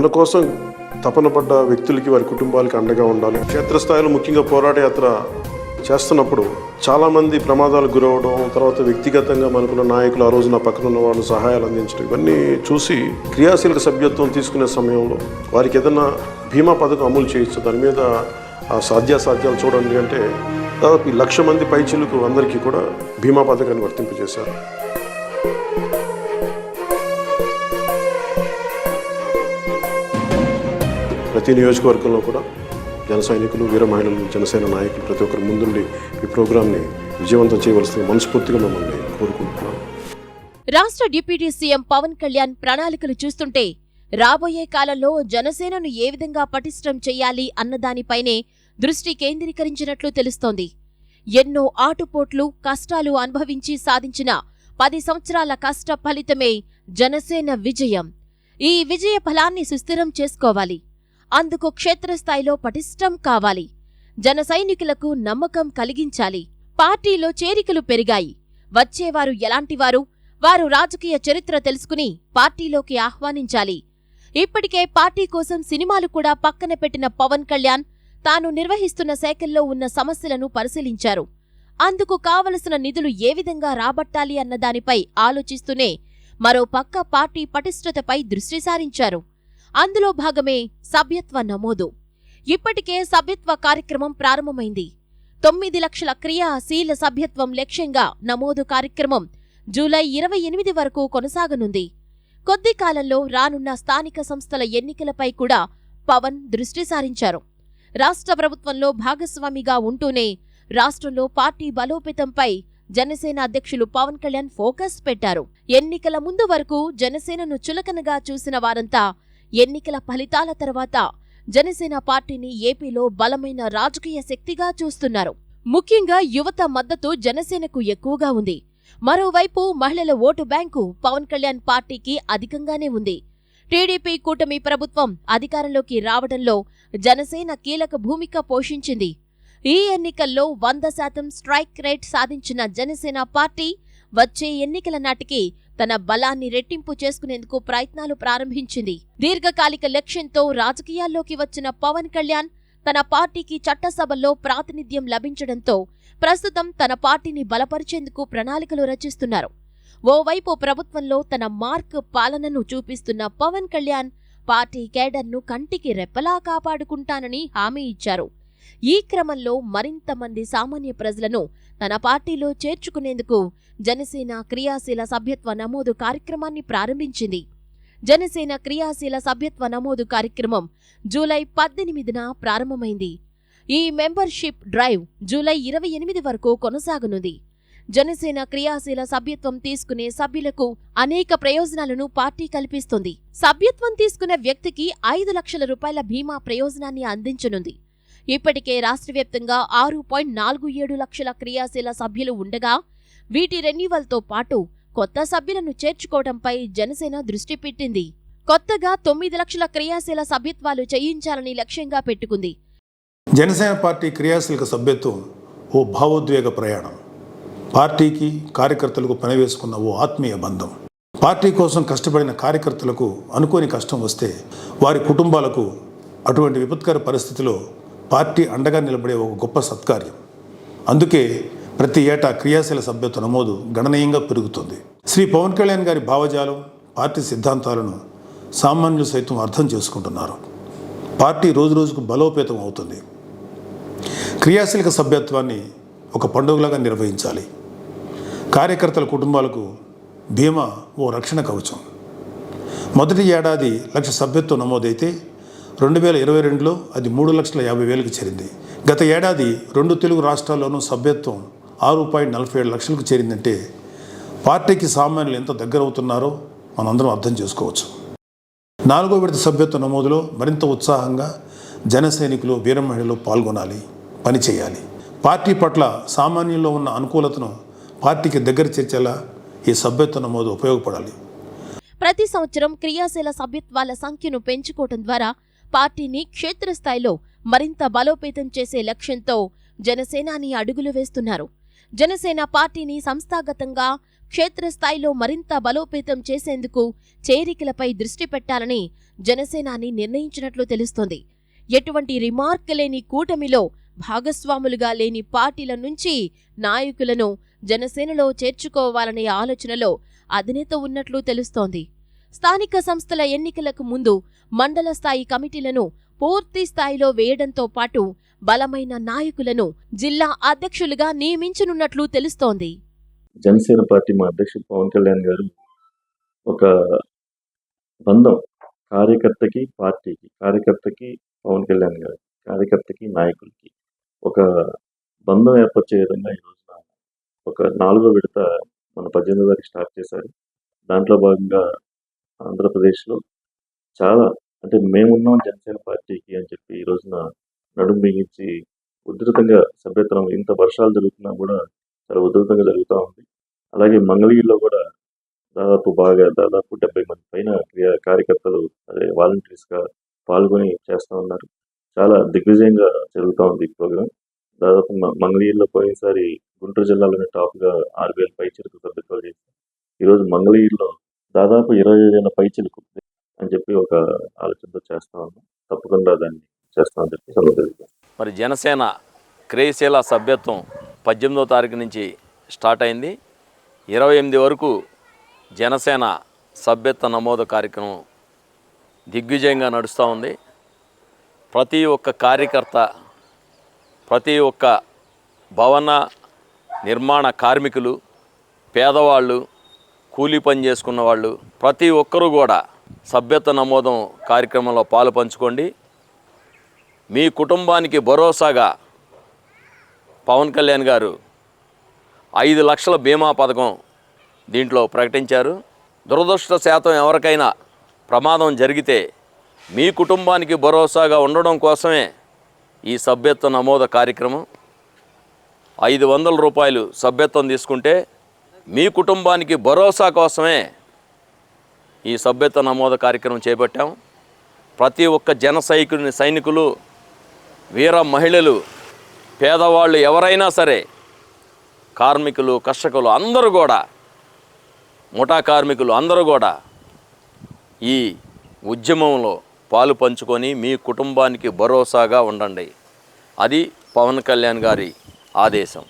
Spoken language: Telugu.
మన కోసం తపన పడ్డ వ్యక్తులకి వారి కుటుంబాలకి అండగా ఉండాలి. క్షేత్రస్థాయిలో ముఖ్యంగా పోరాట యాత్ర చేస్తున్నప్పుడు చాలామంది ప్రమాదాలకు గురవడం తర్వాత వ్యక్తిగతంగా మనకున్న నాయకులు ఆ రోజు నా పక్కన ఉన్న వాళ్ళు సహాయాలు అందించడం ఇవన్నీ చూసి క్రియాశీలక సభ్యత్వం తీసుకునే సమయంలో వారికి ఏదైనా బీమా పథకం అమలు చేయొచ్చు? దాని మీద ఆ సాధ్యాసాధ్యాలు చూడండి అంటే దాదాపు లక్ష మంది పైచీలకు అందరికీ కూడా బీమా పథకాన్ని వర్తింపజేశారు. ప్రతి నియోజకవర్గంలో కూడా జన సైనికులు వీర మహిళలు జనసేన నాయకులు ప్రతి ఒక్కరు ముందుండి ఈ ప్రోగ్రాంని విజయవంతం చేయవలసిన మనస్ఫూర్తిగా మిమ్మల్ని కోరుకుంటున్నాం. రాష్ట్ర డిప్యూటీ సీఎం పవన్ కళ్యాణ్ ప్రణాళికలు చూస్తుంటే రాబోయే కాలంలో జనసేనను ఏ విధంగా పటిష్టం చేయాలి అన్నదానిపైనే దృష్టి కేంద్రీకరించినట్లు తెలుస్తోంది. ఎన్నో ఆటుపోట్లు కష్టాలు అనుభవించి సాధించిన పది సంవత్సరాల కష్ట ఫలితమే జనసేన విజయం. ఈ విజయ ఫలాన్ని సుస్థిరం చేసుకోవాలి. అందుకు క్షేత్రస్థాయిలో పటిష్టం కావాలి. జన సైనికులకు నమ్మకం కలిగించాలి. పార్టీలో చేరికలు పెరిగాయి. వచ్చేవారు ఎలాంటివారు వారు రాజకీయ చరిత్ర తెలుసుకుని పార్టీలోకి ఆహ్వానించాలి. ఇప్పటికే పార్టీ కోసం సినిమాలు కూడా పక్కన పెట్టిన పవన్ కళ్యాణ్ తాను నిర్వహిస్తున్న శాఖల్లో ఉన్న సమస్యలను పరిశీలించారు. అందుకు కావలసిన నిధులు ఏ విధంగా రాబట్టాలి అన్న దానిపై ఆలోచిస్తూనే మరో పక్క పార్టీ పటిష్టతపై దృష్టి సారించారు. అందులో భాగమే సభ్యత్వ నమోదు. ఇప్పటికే సభ్యత్వ కార్యక్రమం ప్రారంభమైంది. తొమ్మిది లక్షల క్రియాశీల సభ్యత్వం లక్ష్యంగా నమోదు కార్యక్రమం జూలై ఇరవై ఎనిమిది వరకు కొనసాగనుంది. కొద్ది కాలంలో రానున్న స్థానిక సంస్థల ఎన్నికలపై కూడా పవన్ దృష్టి సారించారు. రాష్ట్ర ప్రభుత్వంలో భాగస్వామిగా ఉంటూనే రాష్ట్రంలో పార్టీ బలోపేతంపై జనసేన అధ్యక్షులు పవన్ కళ్యాణ్ ఫోకస్ పెట్టారు. ఎన్నికల ముందు వరకు జనసేనను చులకనగా చూసిన వారంతా ఎన్నికల ఫలితాల తర్వాత జనసేన పార్టీని ఏపీలో బలమైన రాజకీయ శక్తిగా చూస్తున్నారు. ముఖ్యంగా యువత మద్దతు జనసేనకు ఎక్కువగా ఉంది. మరోవైపు మహిళల ఓటు బ్యాంకు పవన్ కళ్యాణ్ పార్టీకి అధికంగానే ఉంది. టీడీపీ కూటమి ప్రభుత్వం అధికారంలోకి రావడంలో జనసేన కీలక భూమిక పోషించింది. ఈ ఎన్నికల్లో వంద శాతం స్ట్రైక్ రేట్ సాధించిన జనసేన పార్టీ వచ్చే ఎన్నికల నాటికి తన బలాన్ని రెట్టింపు చేసుకునేందుకు ప్రయత్నాలు ప్రారంభించింది. దీర్ఘకాలిక లక్ష్యంతో రాజకీయాల్లోకి వచ్చిన పవన్ కళ్యాణ్ తన పార్టీకి చట్టసభల్లో ప్రాతినిధ్యం లభించడంతో ప్రస్తుతం తన పార్టీని బలపరిచేందుకు ప్రణాళికలు రచిస్తున్నారు. ఓవైపు ప్రభుత్వంలో తన మార్క్ పాలనను చూపిస్తున్న పవన్ కళ్యాణ్ పార్టీ కేడర్ను కంటికి రెప్పలా కాపాడుకుంటానని హామీ ఇచ్చారు. ఈ క్రమంలో మరింత మంది సామాన్య ప్రజలను తన పార్టీలో చేర్చుకునేందుకు జనసేన క్రియాశీల సభ్యత్వ నమోదు కార్యక్రమాన్ని ప్రారంభించింది. జనసేన క్రియాశీల సభ్యత్వ నమోదు కార్యక్రమం జూలై పద్దెనిమిదిన ప్రారంభమైంది. ఈ మెంబర్షిప్ డ్రైవ్ జూలై ఇరవై ఎనిమిది వరకు కొనసాగనుంది. జనసేన క్రియాశీల సభ్యత్వం తీసుకునే సభ్యులకు అనేక ప్రయోజనాలను పార్టీ కల్పిస్తుంది. సభ్యత్వం తీసుకునే వ్యక్తికి ఐదు లక్షల రూపాయల బీమా ప్రయోజనాన్ని అందించనుంది. ఇప్పటికే రాష్ట్ర వ్యాప్తంగా ఆరు పాయింట్ నాలుగు ఏడు లక్షల క్రియాశీల సభ్యులు ఉండగా వీటి రెన్యువల్తో పాటు కొత్త సభ్యులను చేర్చుకోవడంపై జనసేన దృష్టి పెట్టింది. కొత్తగా తొమ్మిది లక్షల క్రియాశీల సభ్యత్వాలు చేయించాలని లక్ష్యంగా పెట్టుకుంది. జనసేన పార్టీ క్రియాశీలక సభ్యత్వం ఓ భావోద్వేగ ప్రయాణం. పార్టీకి కార్యకర్తలకు పనివేసుకున్న ఓ ఆత్మీయ బంధం. పార్టీ కోసం కష్టపడిన కార్యకర్తలకు అనుకోని కష్టం వస్తే వారి కుటుంబాలకు అటువంటి విపత్కర పరిస్థితిలో పార్టీ అండగా నిలబడే ఒక గొప్ప సత్కార్యం. అందుకే ప్రతి ఏటా క్రియాశీల సభ్యత్వ నమోదు గణనీయంగా పెరుగుతుంది. శ్రీ పవన్ కళ్యాణ్ గారి భావజాలం పార్టీ సిద్ధాంతాలను సామాన్యులు సైతం అర్థం చేసుకుంటున్నారు. పార్టీ రోజురోజుకు బలోపేతం అవుతుంది. క్రియాశీలక సభ్యత్వాన్ని ఒక పండుగలాగా నిర్వహించాలి. కార్యకర్తల కుటుంబాలకు బీమా ఓ రక్షణ కవచం. మొదటి ఏడాది లక్ష సభ్యత్వం నమోదైతే రెండు వేల ఇరవై రెండులో అది మూడు లక్షల యాభై వేలకు చేరింది. గత ఏడాది రెండు తెలుగు రాష్ట్రాల్లోనూ సభ్యత్వం ఆరు పాయింట్ నలభై ఏడు లక్షలకు చేరిందంటే పార్టీకి సామాన్యులు ఎంత దగ్గర అవుతున్నారో మనందరం అర్థం చేసుకోవచ్చు. నాలుగో విడత సభ్యత్వ నమోదులో మరింత ఉత్సాహంగా జన సైనికులు వీరమహిళలు పాల్గొనాలి పనిచేయాలి పార్టీ పట్ల సామాన్యుల్లో ఉన్న అనుకూలతను పార్టీకి దగ్గర చేర్చేలా ఈ సభ్యత్వ నమోదు ఉపయోగపడాలి. ప్రతి సంవత్సరం క్రియాశీల సభ్యత్వాల సంఖ్యను పెంచుకోవటం ద్వారా పార్టీని క్షేత్రస్థాయిలో మరింత బలోపేతం చేసే లక్ష్యంతో జనసేనాని అడుగులు వేస్తున్నారు. జనసేన పార్టీని సంస్థాగతంగా క్షేత్రస్థాయిలో మరింత బలోపేతం చేసేందుకు చేరికలపై దృష్టి పెట్టాలని జనసేనాని నిర్ణయించినట్లు తెలుస్తోంది. ఎటువంటి రిమార్క్ లేని కూటమిలో భాగస్వాములుగా లేని పార్టీల నుంచి నాయకులను జనసేనలో చేర్చుకోవాలనే ఆలోచనలో అధినేత ఉన్నట్లు తెలుస్తోంది. స్థానిక సంస్థల ఎన్నికలకు ముందు మండల స్థాయి కమిటీలను పూర్తి స్థాయిలో వేయడంతో పాటు బలమైన నాయకులను జిల్లా అధ్యక్షులుగా నియమించనున్నట్లు తెలుస్తోంది. జనసేన పార్టీ మా అధ్యక్షుడు పవన్ కళ్యాణ్ గారు ఒక బంధం కార్యకర్తకి పార్టీకి కార్యకర్తకి పవన్ కళ్యాణ్ గారు కార్యకర్తకి నాయకులకి ఒక బంధం ఏర్పరిచే విధంగా ఈ రోజున ఒక నాలుగో విడత మన పద్దెనిమిది వరకు స్టార్ట్ చేశారు. దాంట్లో భాగంగా ఆంధ్రప్రదేశ్లో చాలా అంటే మేమున్నాం జనసేన పార్టీకి అని చెప్పి ఈ రోజున నడుము బిగించి ఉధృతంగా సభ్యత్వం ఇంత వర్షాలు జరుగుతున్నా కూడా చాలా ఉధృతంగా జరుగుతూ ఉంది. అలాగే మంగళగిరిలో కూడా దాదాపు బాగా దాదాపు డెబ్బై మంది పైన క్రియా కార్యకర్తలు అదే వాలంటీర్స్గా పాల్గొని చేస్తూ ఉన్నారు. చాలా దిగ్విజయంగా జరుగుతూ ఉంది ఈ ప్రోగ్రామ్ దాదాపు మంగళగిరిలో పోయినసారి గుంటూరు జిల్లాలోనే టాప్గా ఆరు వేల పై చిలుకు సభ్యత్వాలు చేశారు. ఈరోజు మంగళగిరిలో దాదాపు ఇరవై వేల పై చిలుకుంది అని చెప్పి ఒక ఆలోచనతో చేస్తా ఉన్నాం. తప్పకుండా దాన్ని చేస్తామని చెప్పి సెలవు మరి జనసేన క్రేయశీల సభ్యత్వం పద్దెనిమిదో తారీఖు నుంచి స్టార్ట్ అయింది. ఇరవై ఎనిమిది వరకు జనసేన సభ్యత్వ నమోదు కార్యక్రమం దిగ్విజయంగా నడుస్తూ ఉంది. ప్రతి ఒక్క కార్యకర్త ప్రతి ఒక్క భవన నిర్మాణ కార్మికులు పేదవాళ్ళు కూలీ పని చేసుకున్న వాళ్ళు ప్రతి ఒక్కరూ కూడా సభ్యత్వ నమోదం కార్యక్రమంలో పాలు పంచుకోండి. మీ కుటుంబానికి భరోసాగా పవన్ కళ్యాణ్ గారు ఐదు లక్షల బీమా పథకం దీంట్లో ప్రకటించారు. దురదృష్ట శాతం ఎవరికైనా ప్రమాదం జరిగితే మీ కుటుంబానికి భరోసాగా ఉండడం కోసమే ఈ సభ్యత్వ నమోదు కార్యక్రమం. ఐదు వందల రూపాయలు సభ్యత్వం తీసుకుంటే మీ కుటుంబానికి భరోసా కోసమే ఈ సభ్యత్వ నమోదు కార్యక్రమం చేపట్టాం. ప్రతి ఒక్క జన సైకుని సైనికులు వీర మహిళలు పేదవాళ్ళు ఎవరైనా సరే కార్మికులు కర్షకులు అందరూ కూడా ముఠా కార్మికులు అందరూ కూడా ఈ ఉద్యమంలో పాలు పంచుకొని మీ కుటుంబానికి భరోసాగా ఉండండి. అది పవన్ కళ్యాణ్ గారి ఆదేశం.